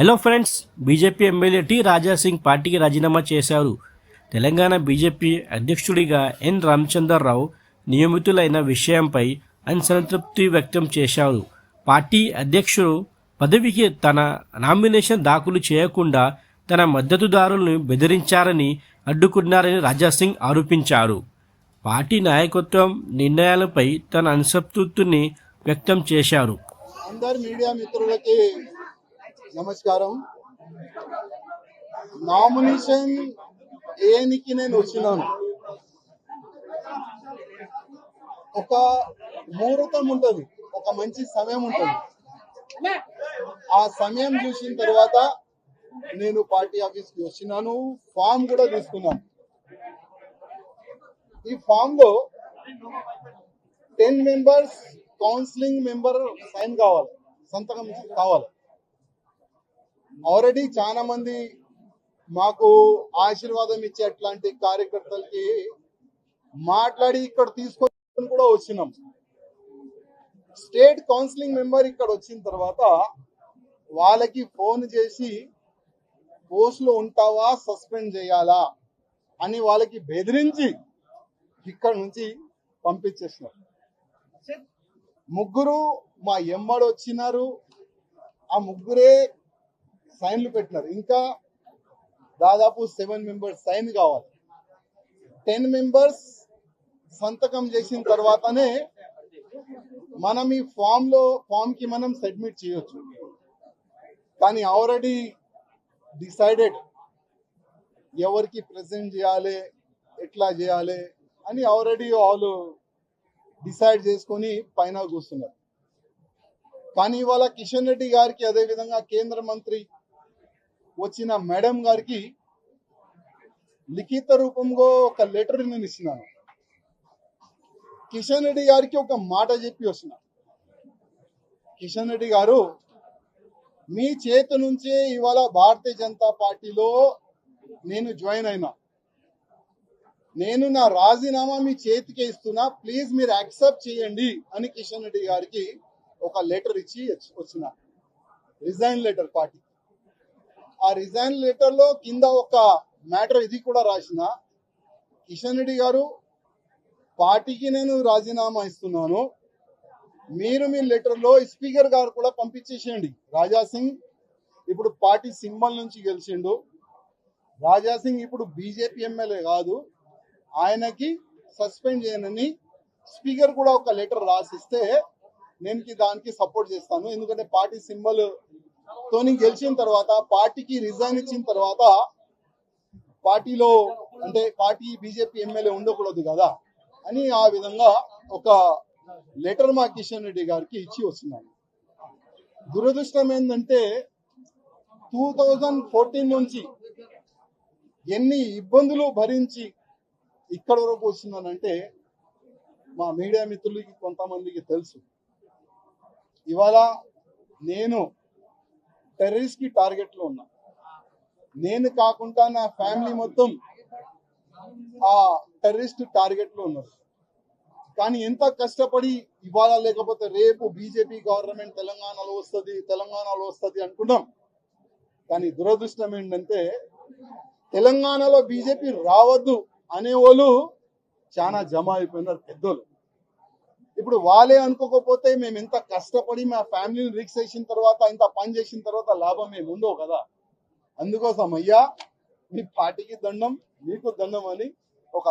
Hello friends BJP MLA T Raja Singh పార్టీకి రాజీనామా చేశారు. తెలంగాణ బీజేపీ అధ్యక్షుడిగా ఎన్ రామచంద్రరావు నియమితులైన విషయంపై అసంతృప్తి వ్యక్తం చేశారు. పార్టీ అధ్యక్షుడు పదవికి తన నామినేషన్ దాఖలు చేయకుండా తన మద్దతుదారులను బెదిరించారని అడ్డుకున్నారని రాజాసింగ్ ఆరోపించారు. పార్టీ నాయకత్వం నిర్ణయాలపై తన అసంతృప్తిని వ్యక్తం చేశారు. అందరు మీడియా మిత్రులకి నమస్కారం. నామినేషన్ ఏనికి నేను వచ్చినాను. ఒక ముహూర్తం ఉంటుంది ఒక మంచి సమయం ఉంటుంది. ఆ సమయం చూసిన తర్వాత నేను పార్టీ ఆఫీస్కి వచ్చినాను ఫామ్ కూడా తీసుకున్నాను. ఈ ఫామ్లో ten members counselling member sign కావాలి సంతకం కావాలి. ఆల్రెడీ చాలా మంది మాకు ఆశీర్వాదం ఇచ్చే అట్లాంటి కార్యకర్తలకి మాట్లాడి ఇక్కడ తీసుకొని కూడా వచ్చినాం. స్టేట్ కౌన్సిలింగ్ మెంబర్ ఇక్కడ వచ్చిన తర్వాత వాళ్ళకి ఫోన్ చేసి పోస్ట్లో ఉంటావా సస్పెండ్ చేయాలా అని వాళ్ళకి బెదిరించి ఇక్కడ నుంచి పంపించేసినారు. ముగ్గురు మా ఎమ్మడు వచ్చినారు. ఆ ముగ్గురే సైన్లు పెట్టినారు. ఇంకా దాదాపు సెవెన్ మెంబర్స్ సైన్ కావాలి. టెన్ మెంబర్స్ సంతకం చేసిన తర్వాతనే మనం ఈ ఫామ్లో ఫామ్కి మనం సబ్మిట్ చేయొచ్చు. కానీ ఆల్రెడీ డిసైడెడ్ ఎవరికి ప్రజెంట్ చేయాలి ఎట్లా చేయాలి అని ఆల్రెడీ వాళ్ళు డిసైడ్ చేసుకొని పైన కూర్చున్నారు. కానీ ఇవాళ కిషన్ రెడ్డి గారికి అదే విధంగా కేంద్ర మంత్రి వచ్చిన మేడం గారికి లిఖిత రూపంలో ఒక లెటర్ నేను ఇచ్చినాను కిషన్ రెడ్డి గారికి ఒక మాట చెప్పి వస్తున్నా. కిషన్ రెడ్డి గారు మీ చేతి నుంచే ఇవాళ భారతీయ జనతా పార్టీలో నేను జాయిన్ అయినా. నేను నా రాజీనామా మీ చేతికి ఇస్తున్నా. ప్లీజ్ మీరు యాక్సెప్ట్ చేయండి అని కిషన్ రెడ్డి గారికి ఒక లెటర్ ఇచ్చి వచ్చిన. రిజైన్ లెటర్ పార్టీ ఆ రిజైన్ లెటర్లో కింద ఒక మ్యాటర్ ఇది కూడా రాసిన. కిషన్ రెడ్డి గారు పార్టీకి నేను రాజీనామా ఇస్తున్నాను. మీరు మీ లెటర్లో స్పీకర్ గారు కూడా పంపించేసేయండి. రాజా సింగ్ ఇప్పుడు పార్టీ సింబల్ నుంచి గెలిచిండు. రాజా సింగ్ ఇప్పుడు బీజేపీ ఎమ్మెల్యే కాదు. ఆయనకి సస్పెండ్ చేయనని స్పీకర్ కూడా ఒక లెటర్ రాసిస్తే నేను దానికి సపోర్ట్ చేస్తాను. ఎందుకంటే పార్టీ సింబల్ తోని గెలిచిన తర్వాత పార్టీకి రిజైన్ ఇచ్చిన తర్వాత పార్టీలో అంటే పార్టీ బీజేపీ ఎమ్మెల్యే ఉండకూడదు కదా అని ఆ విధంగా ఒక లెటర్ మా కిషన్ రెడ్డి గారికి ఇచ్చి వస్తున్నాను దురదృష్టం ఏంటంటే టూ థౌజండ్ ఫోర్టీన్ నుంచి ఎన్ని ఇబ్బందులు భరించి ఇక్కడ వరకు వస్తున్నానంటే మా మీడియా మిత్రులకి కొంతమందికి తెలుసు. ఇవాళ నేను టెర్రరిస్ట్కి టార్గెట్లో ఉన్నా. నేను కాకుండా నా ఫ్యామిలీ మొత్తం ఆ టెర్రరిస్ట్ టార్గెట్లో ఉన్నారు. కానీ ఎంత కష్టపడి ఇవాళ లేకపోతే రేపు బీజేపీ గవర్నమెంట్ తెలంగాణలో వస్తుంది తెలంగాణలో వస్తుంది అనుకున్నాం. కానీ దురదృష్టం ఏంటంటే తెలంగాణలో బీజేపీ రావద్దు అనేవాళ్ళు చాలా జమ అయిపోయినారు పెద్దోళ్ళు. ఇప్పుడు వాళ్ళే అనుకోకపోతే మేము ఎంత కష్టపడి మా ఫ్యామిలీని రిక్స్ చేసిన తర్వాత ఇంత పని చేసిన తర్వాత లాభం మేము ఉండవు కదా? అందుకోసం అయ్యా మీ పార్టీకి దండం మీకు దండం అని ఒక